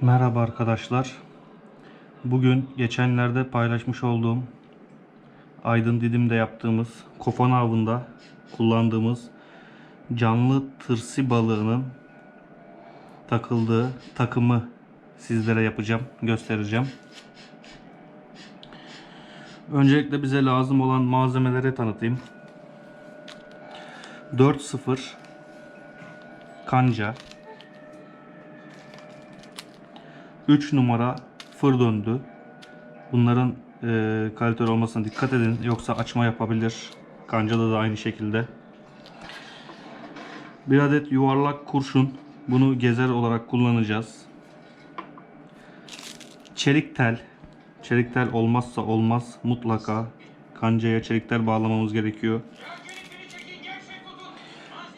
Merhaba arkadaşlar. Bugün geçenlerde paylaşmış olduğum Aydın Didim'de yaptığımız kofan avında kullandığımız canlı tırsi balığının takıldığı takımı sizlere yapacağım, göstereceğim. Öncelikle bize lazım olan malzemeleri tanıtayım. 4-0 kanca 3 numara fır döndü. Bunların e, kaliteli olmasına dikkat edin. Yoksa açma yapabilir. Kancada da aynı şekilde. Bir adet yuvarlak kurşun. Bunu gezer olarak kullanacağız. Çelik tel. Çelik tel olmazsa olmaz. Mutlaka kancaya çelik tel bağlamamız gerekiyor.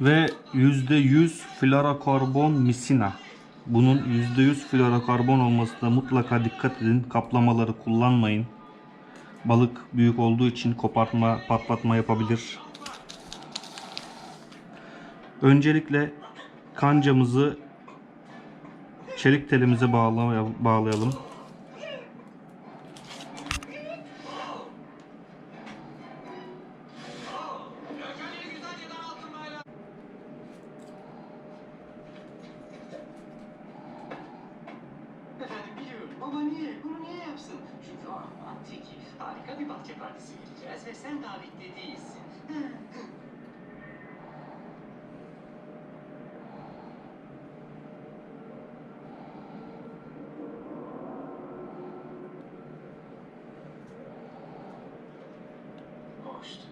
Ve %100 fluorokarbon misina. Bunun %100 fluorokarbon olmasına mutlaka dikkat edin. Kaplamaları kullanmayın. Balık büyük olduğu için kopartma, patlatma yapabilir. Öncelikle kancamızı çelik telimize bağla- bağlayalım. Harika bir bahçe partisi vereceğiz ve sen davetli değilsin. Hoştu.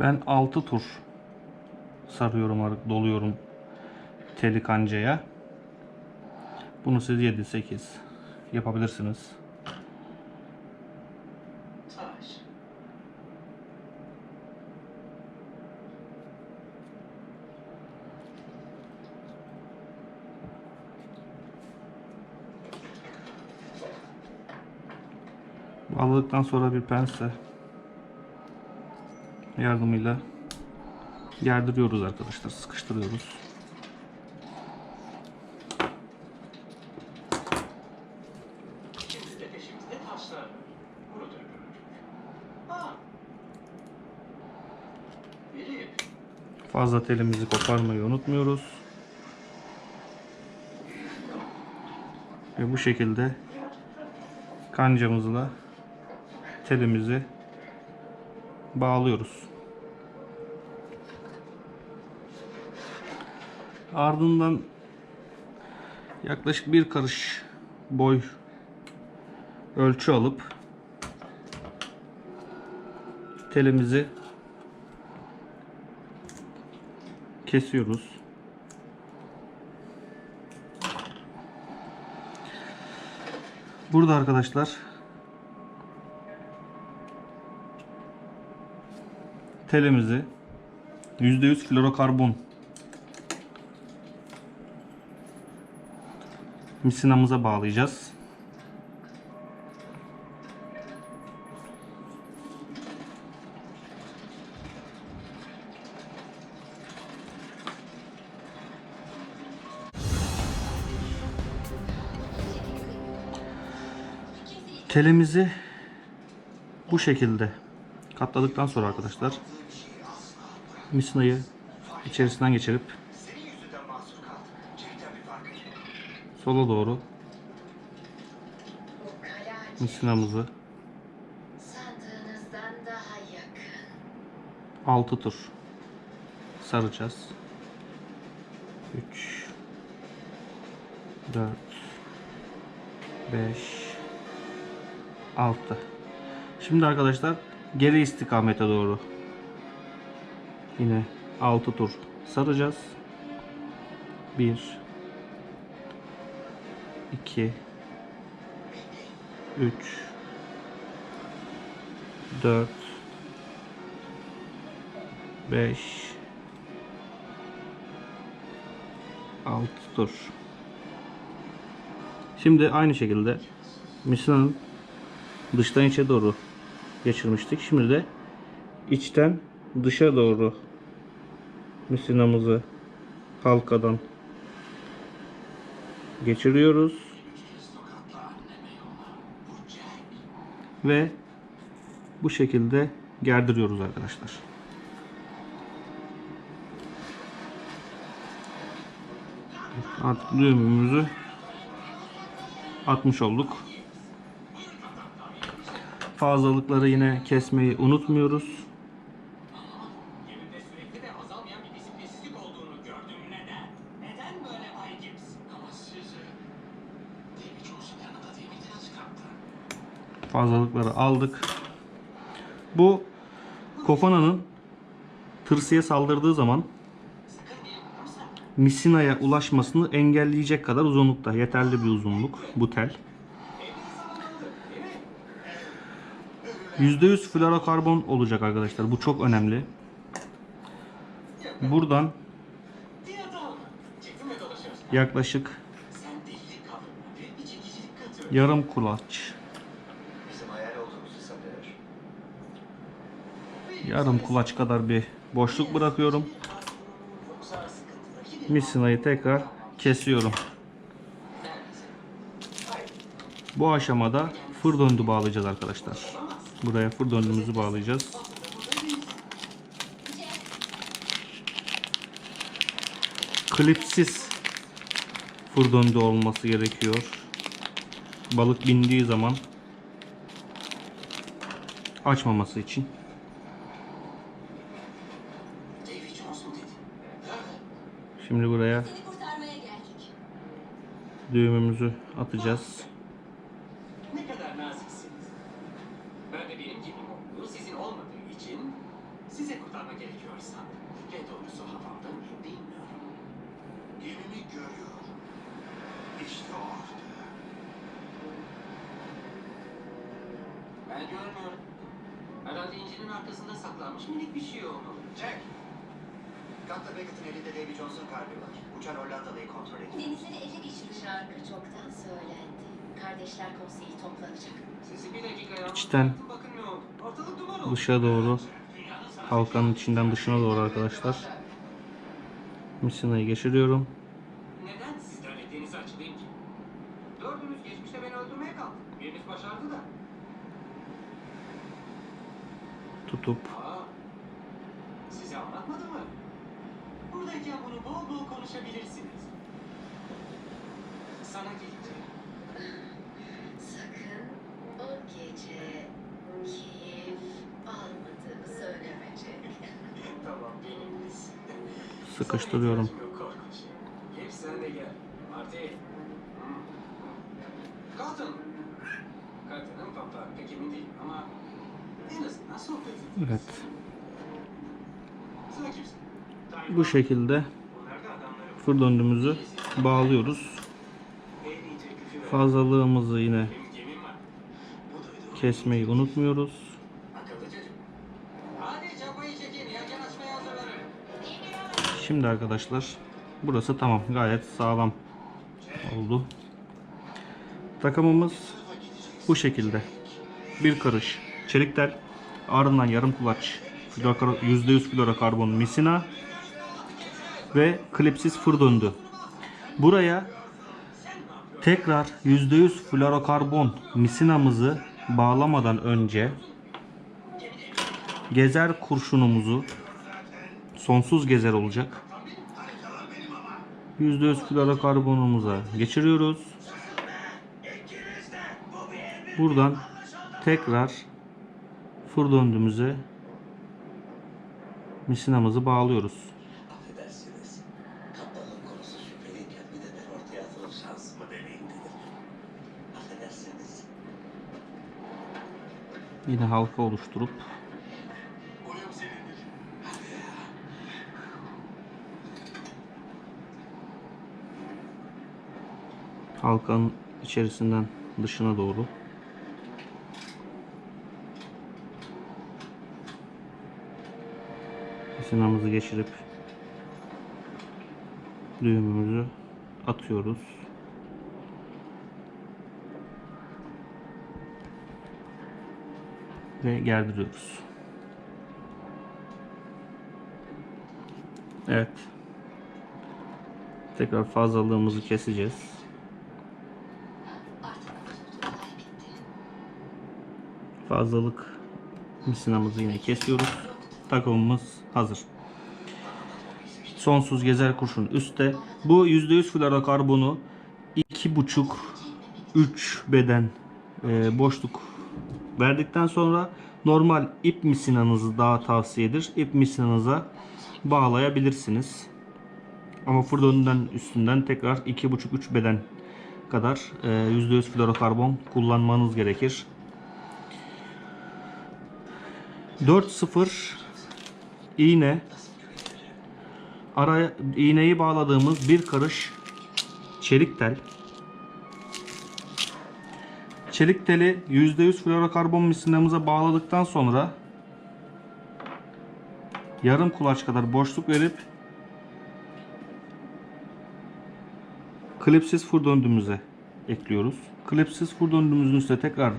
Ben 6 tur sarıyorum, doluyorum teli kancaya. Bunu siz 7-8 yapabilirsiniz. Taş. Bağladıktan sonra bir pense yardımıyla yardırıyoruz arkadaşlar. Sıkıştırıyoruz. Şimdi de peşimizde taşlar var. Bunu da gördük. Ha. Biri Fazla telimizi koparmayı unutmuyoruz. Ve bu şekilde kancamızla telimizi bağlıyoruz. Ardından yaklaşık bir karış boy ölçü alıp telimizi kesiyoruz. Burada arkadaşlar telimizi %100 fluorokarbon misinamıza bağlayacağız. Telimizi bu şekilde katladıktan sonra arkadaşlar misinayı içerisinden geçirip sola doğru yakın. 6 tur saracağız. 3 4 5 6 Şimdi arkadaşlar geri istikamete doğru yine 6 tur saracağız. 1 2 3 4 5 6 tur. Şimdi aynı şekilde misinanın dıştan içe doğru geçirmiştik. Şimdi de içten dışa doğru misinamızı halkadan geçiriyoruz. Ve bu şekilde gerdiriyoruz arkadaşlar. Artık düğümümüzü atmış olduk. Fazlalıkları yine kesmeyi unutmuyoruz. Kaptan? Fazlalıkları aldık. Bu Kofana'nın tırsıya saldırdığı zaman misinaya ulaşmasını engelleyecek kadar uzunlukta. Yeterli bir uzunluk bu tel. %100 florokarbon olacak arkadaşlar. Bu çok önemli. Buradan yaklaşık yarım kulaç, yarım kulaç kadar bir boşluk bırakıyorum. Misinayı tekrar kesiyorum. Bu aşamada fır döndü bağlayacağız arkadaşlar. Buraya döndüğümüzü bağlayacağız. Klipsiz fır döndü olması gerekiyor. Balık bindiği zaman açmaması için. Şimdi buraya düğümümüzü atacağız. Ne kadar naziksiniz. Ben de benim gemim olduğu sizin olmadığı için size kurtarma gerekiyor sandım. Ve doğrusu havamdan bilmiyorum. Gemimi görüyor. İşte orada. Ben görmüyorum. Herhalde incinin arkasında saklanmış minik bir şey olmalı. Jack! Kaptan Beckett'in elinde Davy Jones'un kalbi var. Uçan Hollandalı'yı kontrol ediyor. Denizleri ele geçirir şarkı çoktan söylendi. Kardeşler konseyi toplanacak. Sizi bir dakika yalnız İçten bakın ne oldu. Ortalık duman oldu. Dışa doğru halkanın içinden dışına doğru arkadaşlar. Misinayı geçiriyorum. Tutup size anlatmadı mı? Buradayken bunu bol bol konuşabilirsiniz. Sana gelince Sakın o gece keyif almadığını söyleme Jack. tamam benimlesin. sıkıştırıyorum. Bu şekilde fır döndüğümüzü bağlıyoruz. Fazlalığımızı yine kesmeyi unutmuyoruz. Şimdi arkadaşlar burası tamam gayet sağlam oldu. Takımımız bu şekilde. Bir karış çelik tel, ardından yarım kulaç florokar- %100 florokarbon misina ve klipsiz fır döndü. Buraya tekrar %100 florokarbon misinamızı bağlamadan önce gezer kurşunumuzu sonsuz gezer olacak. %100 florokarbonumuza geçiriyoruz. Buradan tekrar fır döndüğümüze misinamızı bağlıyoruz. Yine halka oluşturup halkanın içerisinden dışına doğru misinamızı geçirip düğümümüzü atıyoruz. Ve gerdiriyoruz. Evet. Tekrar fazlalığımızı keseceğiz. Fazlalık misinamızı yine kesiyoruz. Takımımız hazır. Sonsuz gezer kurşun üstte. Bu %100 fluorokarbonu 2,5-3 beden e, boşluk verdikten sonra normal ip misinanızı daha tavsiyedir. İp misinanıza bağlayabilirsiniz. Ama furdonun üstünden tekrar 2,5-3 beden kadar e, %100 fluorokarbon kullanmanız gerekir. 4-0 iğne araya iğneyi bağladığımız bir karış çelik tel çelik teli %100 fluorokarbon misinamıza bağladıktan sonra yarım kulaç kadar boşluk verip klipsiz fır döndüğümüze ekliyoruz. Klipsiz fır döndüğümüzün üstüne tekrar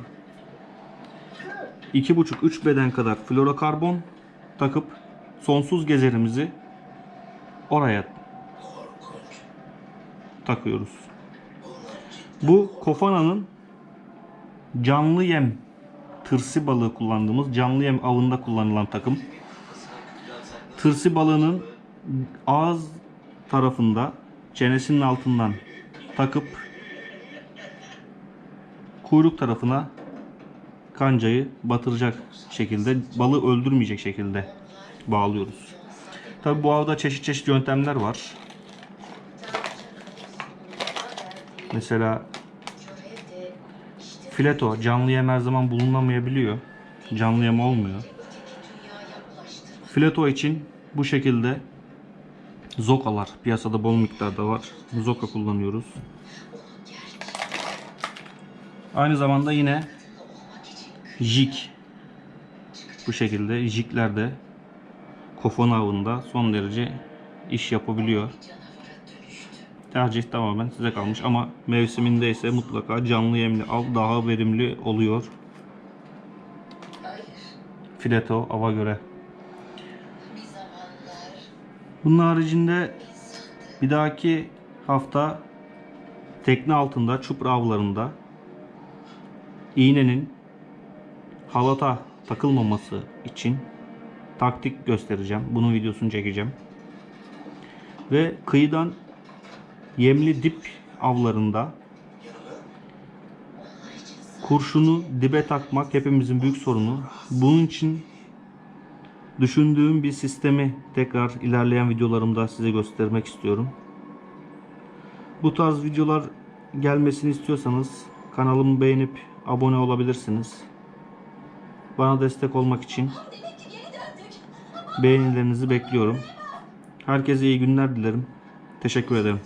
2,5-3 beden kadar fluorokarbon takıp sonsuz gezerimizi oraya takıyoruz. Bu kofananın canlı yem tırsi balığı kullandığımız canlı yem avında kullanılan takım. Tırsi balığının ağız tarafında çenesinin altından takıp kuyruk tarafına kancayı batıracak şekilde balığı öldürmeyecek şekilde bağlıyoruz. Tabi bu avda çeşit çeşit yöntemler var. Mesela fileto canlı yem her zaman bulunamayabiliyor. Canlı yem olmuyor. Fileto için bu şekilde zokalar piyasada bol miktarda var. Zoka kullanıyoruz. Aynı zamanda yine jig bu şekilde jigler de kofan avında son derece iş yapabiliyor. Tercih tamamen size kalmış ama mevsiminde ise mutlaka canlı yemli av daha verimli oluyor. Fileto ava göre. Bunun haricinde. Bir dahaki hafta tekne altında çupra avlarında iğnenin halata takılmaması için taktik göstereceğim. Bunun videosunu çekeceğim. Ve kıyıdan yemli dip avlarında kurşunu dibe takmak hepimizin büyük sorunu. Bunun için düşündüğüm bir sistemi tekrar ilerleyen videolarımda size göstermek istiyorum. Bu tarz videolar gelmesini istiyorsanız kanalımı beğenip abone olabilirsiniz. Bana destek olmak için beğenilerinizi bekliyorum. Herkese iyi günler dilerim. Teşekkür ederim.